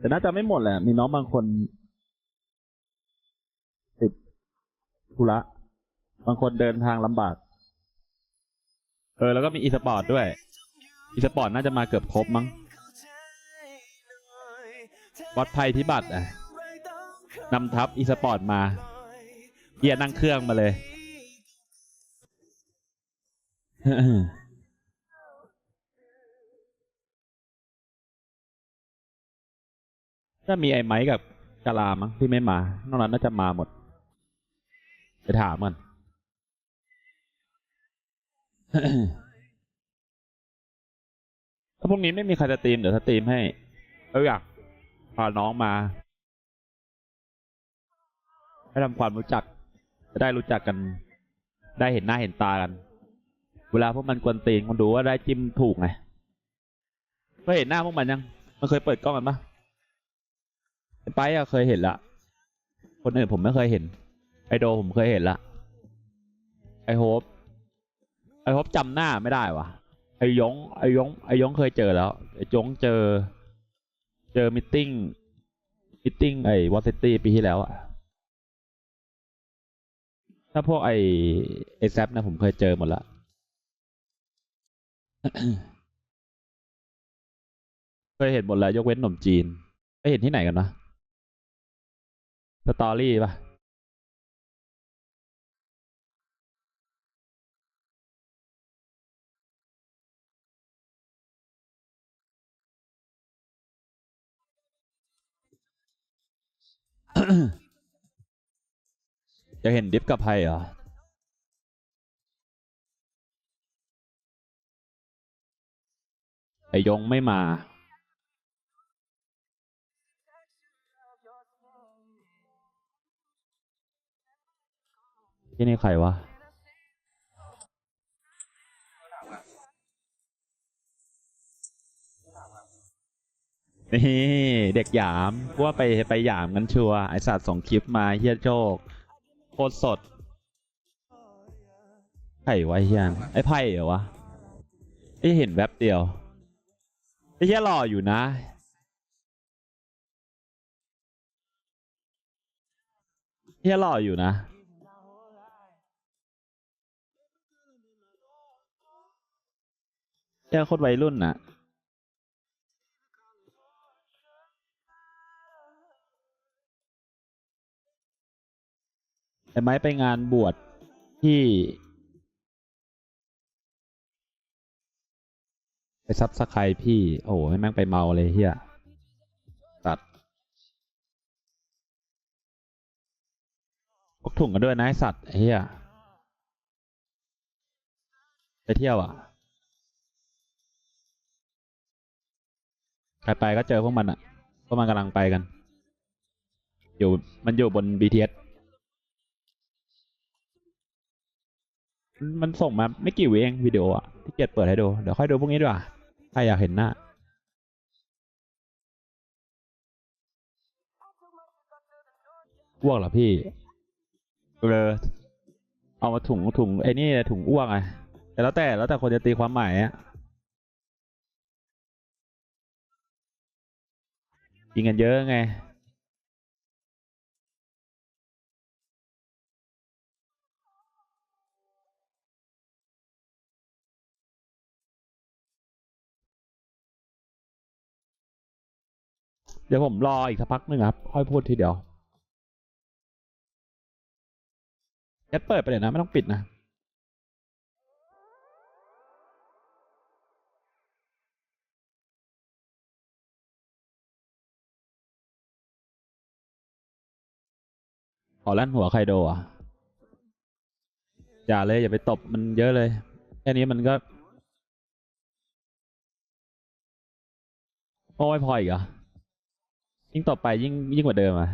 แต่น่าจะไม่หมดแหละ มีน้องบางคน ติดธุระ บางคนเดินทางลำบาก เออ แล้วก็มีอีสปอร์ตด้วย อีสปอร์ตน่าจะมาเกือบครบมั้งวัดภัยพิบัติอะนำทัพอีสปอร์ตมาเฮียนั่งเครื่องมาเลย ถ้ามีไอ้ไม้กับกาลามั้งที่ไม่มา นอกนั้นน่าจะมาหมด ไปถามมันถ้าพรุ่งนี้ไม่มีใครสตรีม เดี๋ยวสตรีมให้เอออยากพาน้องมา ให้ทำความรู้จัก จะได้รู้จักกัน ได้เห็นหน้าเห็นตากัน เวลาพวกมันกวนตีนคนดูว่าได้จิ้มถูกไงเคยเห็นหน้าพวกมันยัง มันเคยเปิดกล้องกันปะ ไปอะเคยเห็นละ คนอื่นผมไม่เคยเห็น ไอโดผมเคยเห็นละ ไอโฮปไอโฮปจำหน้าไม่ได้วะไอยงไอยงไอยงเคยเจอแล้ว ไอจงเจอ เจอมิทติ้งมิทติ้งไอวอซิตี้ปีที่แล้วอะถ้าพวกไอไอแซปนะผมเคยเจอหมดละเคยเห็นหมดแล้วยกเว้นหนมจีนไปเห็นที่ไหนกันนะ สตอรี่ปะจะเห็นดิฟกับไพเหรอ ไอยงไม่มา ที่นี่ใครวะ นี่เด็กหยามกูว่าไปไปหยามกันชัวไอสัตว์ส่งคลิปมาเฮียโจกโคตรสดไผ่วะเฮียนไอไผ่เหรอวะไอเห็นแวบเดียวไอเฮียหล่ออยู่นะเฮียหล่ออยู่นะ เฮียโคตรวัยรุ่นนะไอ้ไม้ไปงานบวชที่ไปซับสไครพี่ โอ้โหให้แม่งไปเมาเลยเฮียตัดพกถุงกันด้วยนะไอสัตว์เฮียไปเที่ยวอะ ไปก็เจอพวกมันอะ พวกมันกำลังไปกัน อยู่มันอยู่บน BTS มันส่งมาไม่กี่วิเองวิดีโออะที่เกียจเปิดให้ดู เดี๋ยวค่อยดูพวกนี้ดีกว่าใครอยากเห็นหน้าอ้วกเหรอพี่เออเอามาถุงถุงไอ้นี่ถุงอ้วกไงแต่แล้วแต่แล้วแต่คนจะตีความหมายอะ ยิงกันเยอะไง เดี๋ยวผมรออีกสักพักหนึ่งครับ ค่อยพูดทีเดียวแอดเปิดไปเลยนะ ไม่ต้องปิดนะ ขอลั่นหัวใคโดอะอย่าเลย อย่าไปตบมันเยอะเลย แค่นี้มันก็ โอ้ยพออีกเหรอ ยิ่งต่อไปยิ่งยิ่งกว่าเดิมอะ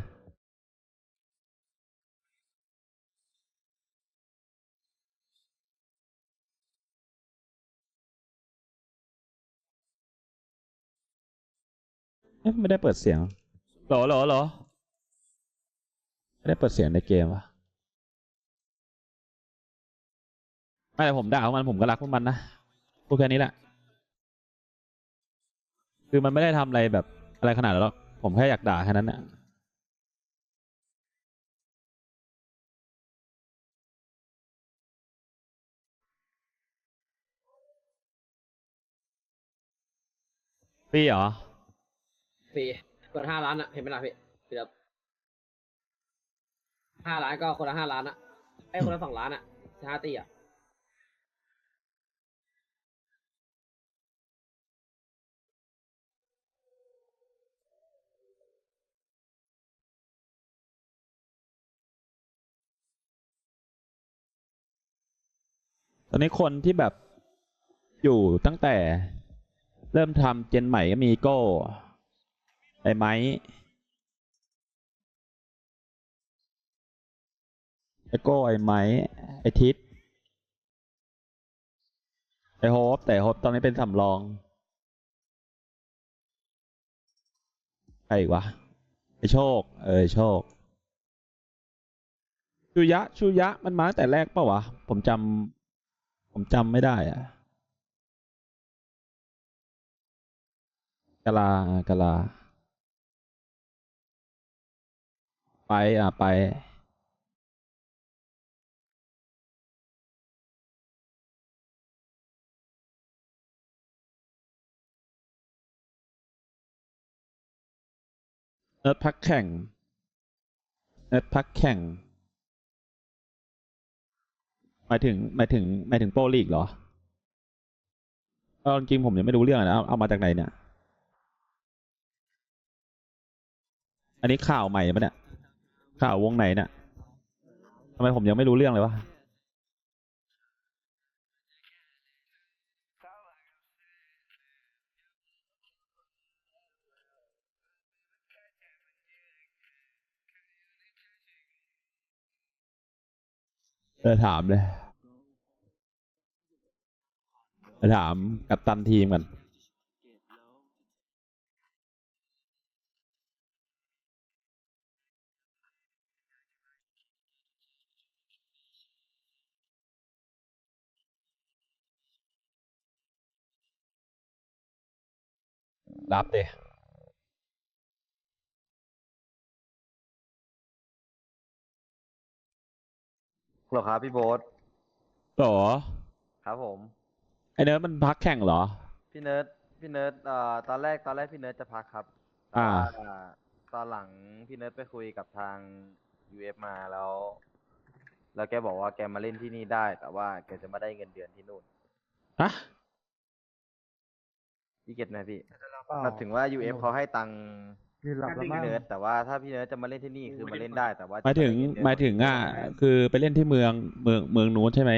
เอ๊ะไม่ได้เปิดเสียงหรอหรอหรอ ได้เปิดเสียงในเกมวะไม่แต่ผมด่าพวกมันผมก็รักพวกมันนะพูดแค่นี้แหละ คือมันไม่ได้ทำอะไรแบบอะไรขนาดนั้นหรอกผมแค่อยากด่าแค่นั้นน่ะพี่เหรอฟรีกดห้าล้านอะเห็นไหมล่ะพี่เดี๋ยว ห้าล้านก็คนละห้าล้านอะไอ้ยคนละสองล้านอะห้าตีอะตอนนี้คนที่แบบอยู่ตั้งแต่เริ่มทำเจนใหม่ก็มีโก้ ไอ้ไม้ อ้โก้ไอ้ไม้ไอ้ทิศไอ้โฮปแต่โฮปตอนนี้เป็นสำรองใครอีกวะไอ้โชค เออไอโชค ชูยะ ชูยะมันมาตั้งแต่แรกปล่าวะ ผมจำผมจำไม่ได้อะกะลากะลา ไปอะไป เนิร์ดพักแข่งเนิร์ดพักแข่ง หมายถึงหมายถึงหมายถึงโปรลีกเหรอเอาจริงผมยังไม่รู้เรื่องนะเอาเอามาจากไหนเนี่ย อันนี้ข่าวใหม่ปะเนี่ย ข่าววงไหนเนี่ยทำไมผมยังไม่รู้เรื่องเลยวะ เออถามเลยเออถามกับตันทีมกันรับเด หรอครับพี่โบ๊ทหรอครับผม ไอเนิร์ดมันพักแข่งเหรอ พี่เนิร์ดพี่เนิร์ดเอ่อตอนแรกตอนแรกพี่เนิร์ดจะพักครับแต่อ่าว่าตอนหลังพี่เนิร์ดไปคุยกับทาง UF มาแล้ว แล้วแกบอกว่าแกมาเล่นที่นี่ได้ แต่ว่าแกจะไม่ได้เงินเดือนที่นู่นฮะพี่เก็ตไหมพี่นับถึงว่า UF เขาให้ตังค์ยื นหลับแล้วมั้พี่งเนิร์ดแต่ว่าถ้าพี่เนิร์ดจะมาเล่นที่นี่คือมาเล่นได้แต่ว่าหมายถึงจะไได้เงินเดือนหมายถึงอะคือไปเล่นที่เมืองเมืองเมืองนู้นใช่ไหม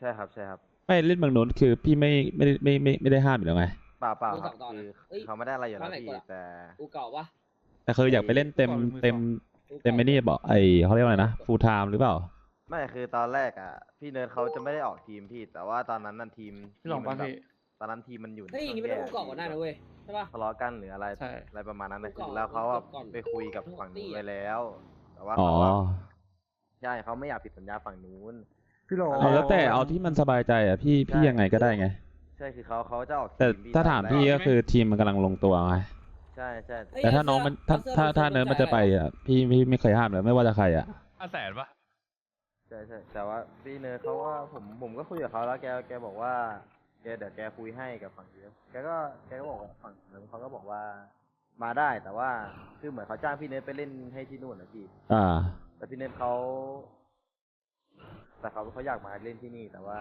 ใช่ครับใช่ครับไม่เล่นเมืองนู้นคือพี่ไม่ไม่ได้ไม่ไม่ไม่ได้ห้ามอยู่แล้วไงเปล่าเปล่ามือคสรัอบงตอนคืออะเอ้ยเขาไม่ได้อะไรอยู่แล้วร้านไหนพี่ก่อนอะแต่กูเก่าปะแต่คืออยากไปเล่นเต็มก่อนหรือมือเต็มสองเต็มไม่นี่บอกไอเขาเรียกว่าอะไรนะฟูลไทม์หรือเปล่า ไม่คือตอนแรกอะ พี่เนิร์ดเขาจะไม่ได้ออกทีมพี่ แต่ว่าตอนนั้นนั่นทีมพี่หลงทีมมัปะนแบบพี่ ตอนนั้นทีมมันอยู่ในเฮ้ยอย่างงี้ไม่ต้องกูเก่าก่อนได้นะเว้ยใช่ปะทะเลาะกันหรืออะไรใช่ อะไรประมาณนั้นนะกูคือเก่าแล้วเขาอะก่อนไปคุยกับฝั่งนู้นไปแล้ว แต่ว่าอ๋อเขาอะใช่เขาไม่อยากผิดสัญญาฝั่งนู้น พี่หลงเอาแล้วแต่เอาที่มันสบายใจอะพี่พี่ใช่ยังไงก็ได้ไง ใช่คือเขาเขาจะออกแต่ทีมถ้าถามตอนพี่แรก็คือทีมมันกำลังลงตัวไงใช่ใช่เฮ้ย แต่ถ้าน้องมันถ้าเสื้อถ้าถ้าสื้อเนิร์ดมันจะไปอะพี่พี่ไม่เคยห้ามเลยไม่ว่าจะใครอะ ห้าแสนปะใช่ใช่แต่ว่าพี่เนิร์ดเขาว่าผมผมก็คุยกับเขาแล้วแกแกบอกว่า แกเดี๋ยวแกคุยให้กับฝั่งนู้นแกก็แกก็บอกว่าฝั่งนู้นเขาก็บอกว่ามาได้แต่ว่าคือเหมือนเขาจ้างพี่เนิร์ดไปเล่นให้ที่นู่นนะพี่ อ่า แต่พี่เนทเขาแต่เขาเขาอยากมาเล่นที่นี่ แต่ว่า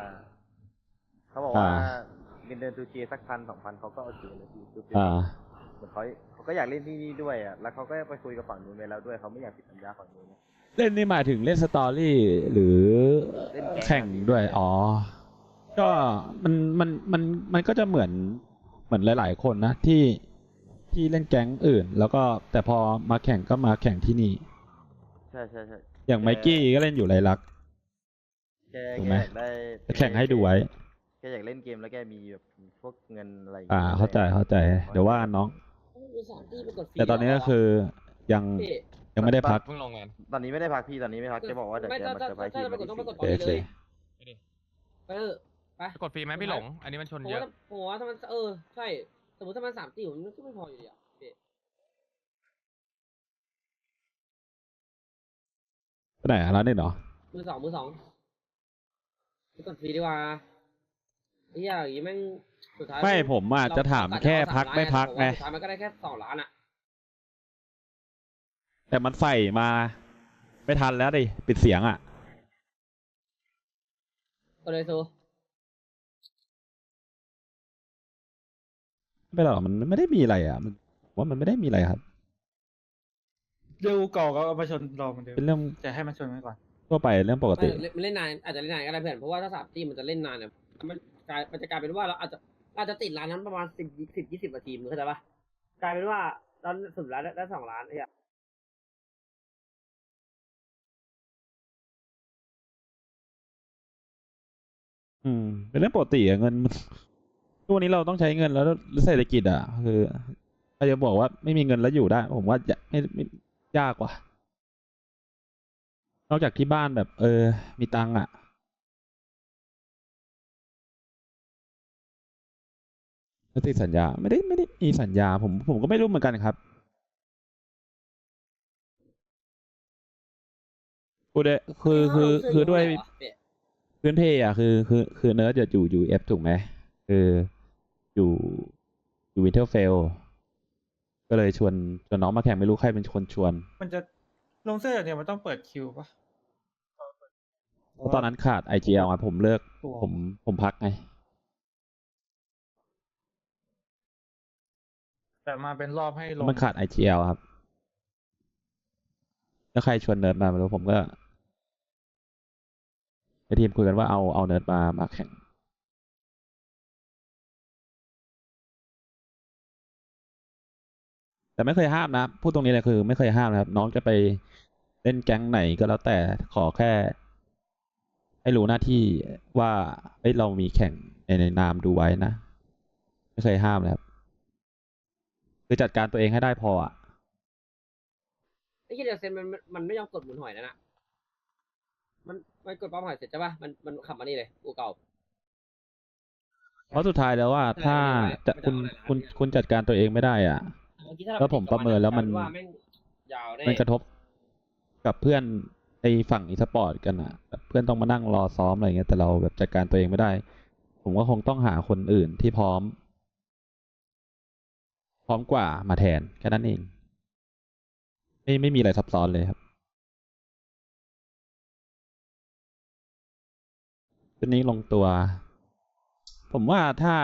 เขาบอกว่าอ่าเงินเดือนทูเจสักพันสองพันเขาก็โอเคเลยพี่คืออ่าเหมือนเขาเขาก็อยากเล่นที่นี่ด้วยอะแล้วเขาก็ไปคุยกับฝั่งนู้นไปแล้วด้วยเขาไม่อยากผิดสัญญาฝั่งนู้นเล่นนี่หมายถึงเล่นสตอรี่หรือเล่นแก๊งแข่งด้วย อ๋อ ก็มันมันมันมันก็จะเหมือนเหมือนหลาย ๆ คนนะที่ที่เล่นแก๊งอื่น แล้วก็แต่พอมาแข่งก็มาแข่งที่นี่ ใช่ใช่ใช่อย่างไมกี้ก็เล่นอยู่ไรลักษณ์แกถูกแกไหมอยากได้จะแข่งให้ดูไว้แกอยากเล่นเกมแล้วแกมีแบบพวกเงินอะไรย่งอ่างี้ยเข้าใจเข้าใจ เดี๋ยวว่ากันน้องมีสามตีไปกดฟรีแต่ตอนนี้ก็คือยังพี่ยังไม่ได้พักเพิ่งลงงานตตอนนี้ไม่ได้พักพี่ตอนนี้ไม่พักแกบอกว่าเดี๋ยวไม่แกถ้ามาถ้าเซอร์ไพรส์ถ้าทีจะมไปกดต้องไปกดตโออนเคนี้โอเลยเคไปเออ ไปกดฟรีไหมพี่หลง อันนี้มันชนเยอะผมว่าถ้ามันเออใช่ สมมติถ้ามันสามติ๋วมันก็ไม่พออยู่ดีอะไหนร้านนี้เหรอ มือสองมือสองกดฟรีดีกว่าไอ้อย่างนี้แม่งสุดท้ายไม่ผมอะจะถามแค่พักไม่พักไงสุมันก็ได้แค่สองล้านอะ แต่มันใส่มา ไม่ทันแล้วดิ ปิดเสียงอะก็เลยซู ไม่หรอกมันไม่ได้มีอะไรอะ มันผมว่ามันไม่ได้มีอะไรครับเรื่องเก่าก็เอามาชนรอเหมือนเดิมเป็นเรื่องจะให้มันชนไว้ก่อน ทั่วไปเรื่องปกไม่ติเล่นมันเล่นนานอาจจะเล่นนานก็ได้เพื่อนเพราะว่าถ้าสามทีมมันจะเล่นนานเนี่ยมันกลายมันจะกลายเป็นว่าเราอาจจะอาจจะติดร้านนั้นประมาณสิบสิบยี่สิบนาทีมึงเข้าใจปะกลายเป็นว่าตอนสุดร้านได้ได้สองล้านไอ้เหี้ยอืม เป็นเรื่องปกติอะเงิน มันทุกวันนี้เราต้องใช้เงินแล้วแล้วเศรษฐกิจอะ คือใครจะบอกว่าไม่มีเงินแล้วอยู่ได้ ผมว่าจะไม่ไม่ยากกว่า นอกจากที่บ้านแบบ เออ มีตังค์อะแล้วติดสัญญา ไม่ได้ไม่ได้มีสัญญา ผมผมก็ไม่รู้เหมือนกันครับคือด้วยคือคือคือด้วยเาเสื้อพื้นเพอะคือคือคือเนิร์ดจะอยู่อยู่เอฟถูกไหมคือ อยู่อยู่วินเทอร์เฟลก็เลยชวนชวนน้องมาแข่งไม่รู้ใครเป็นคนชวน มันจะลงเสื้ออย่างเดียวมันต้องเปิดคิวปะเพราะตอนนั้นขาด IGL อะผมเลิกตัวผมผมพักไง แต่มาเป็นรอบให้ลง มันขาด IGL ครับ แล้วใครชวนเนิร์ดมาไม่รู้ผมก็ในทีมคุยกันว่าเอาเอาเนิร์ดมามาแข่ง แต่ไม่เคยห้ามนะ พูดตรงนี้เลยคือ ไม่เคยห้ามนะครับ น้องจะไปเล่นแก๊งไหนก็แล้วแต่ขอแค่ ให้รู้หน้าที่ว่าเอ้ยเรามีแข่งในในนามดูไว้นะ ไม่เคยห้ามนะครับคือจัดการตัวเองให้ได้พออะไอ้เหี้ยเดี๋ยวเซนมันมันมันไม่ยอมกดหมุนหอยนั่นน่ะมันมันกดปั๊มหอยเสร็จใช่ปะมันมันขับมานี่เลยอูเก่า เพราะสุดท้ายแล้วว่า ถ้าจะคุณคุณคุณจัดการตัวเองไม่ได้อะเมื่อกี้ถ้าาแล้วผมประเมินแล้วมัน ว่าแม่งยาวแน่มันกระทบกับเพื่อนในฝั่งอีสปอร์ตกันอะแบบเพื่อนต้องมานั่งรอซ้อมอะไรเงี้ยแต่เราแบบจัดการตัวเองไม่ได้ ผมก็คงต้องหาคนอื่นที่พร้อม พร้อมกว่ามาแทนแค่นั้นเอง ไม่ไม่มีอะไรซับซ้อนเลยครับชุดนี้ลงตัว ผมว่าถ้า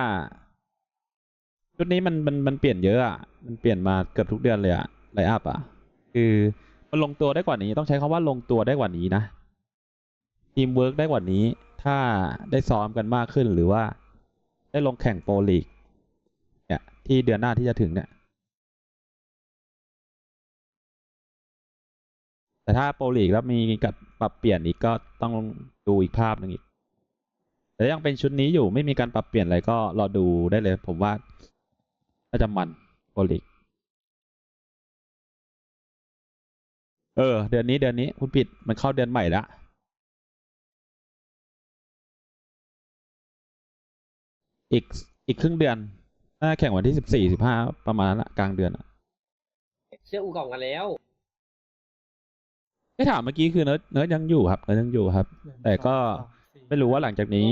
ชุดนี้มันมันมันเปลี่ยนเยอะอะ มันเปลี่ยนมาเกือบทุกเดือนเลยอะไลอัพอะ คือมันลงตัวได้กว่านี้ ต้องใช้คำว่าลงตัวได้กว่านี้นะ ทีมเวิร์กได้กว่านี้ ถ้าได้ซ้อมกันมากขึ้นหรือว่า ได้ลงแข่งโปรลีก เนี่ย ที่เดือนหน้าที่จะถึงเนี่ย แต่ถ้าโปรลีกแล้วมีการปรับเปลี่ยนอีกก็ต้องดูอีกภาพหนึ่งอีกแต่ยังเป็นชุดนี้อยู่ไม่มีการปรับเปลี่ยนอะไรก็รอดูได้เลย ผมว่า น่าจะมันโปรลีกเออ เดือนนี้เดือนนี้คุณผิดมันเข้าเดือนใหม่ละอีกอีกครึ่งเดือนน่าแข่งวันที่สิบสี่สิบห้าประมาณนั้นละกลางเดือนอะเชื่ออูเก่ากันแล้วไม่ถามเมื่อกี้คือเนิร์ดเนิร์ดยังอยู่ครับเนิร์ดยังอยู่ครับ แต่ก็ไม่รู้ว่าหลังจากนี้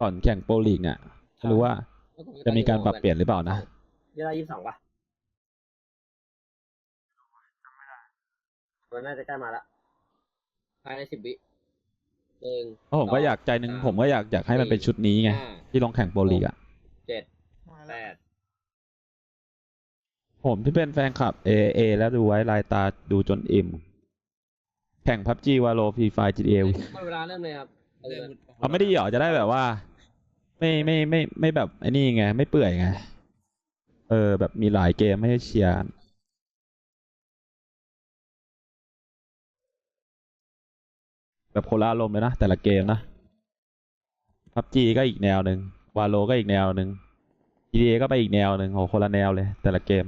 ก่อนแข่งโปรลีกเนี่ยไม่รู้ว่าจะมีการปรับเปลี่ยนหรือเปล่านะ เวลายี่สิบสองป่ะมันน่าจะใกล้มาละภายในสิบวิหนึ่งเพราะผมก็อยากใจหนึ่งผมก็อยากอยากให้มันเป็นชุดนี้ไง ห้าที่ลงแข่งโปรลีกอะ เจ็ดมาแปแล้วดผมที่เป็นแฟนคลับ A A แล้วดูไว้ลายตาดูจนอิ่ม แข่งพับจีวาโลฟีไฟจีเอหมดเวลาเริ่มเลยครับเอาเลยเอาไม่ดีเหรอจะได้แบบว่า ไม่ไม่ไม่ไม่แบบไอ้นี่ไง ไม่เปื่อยไง เออ แบบมีหลายเกมให้เชียร์ แบบโคลาลมณ์เลยนะ แต่ละเกมนะพับจีก็อีกแนวหนึ่งวาโลก็อีกแนวหนึ่ง GTA ก็ไปอีกแนวหนึ่งโหคนละแนวเลย แต่ละเกม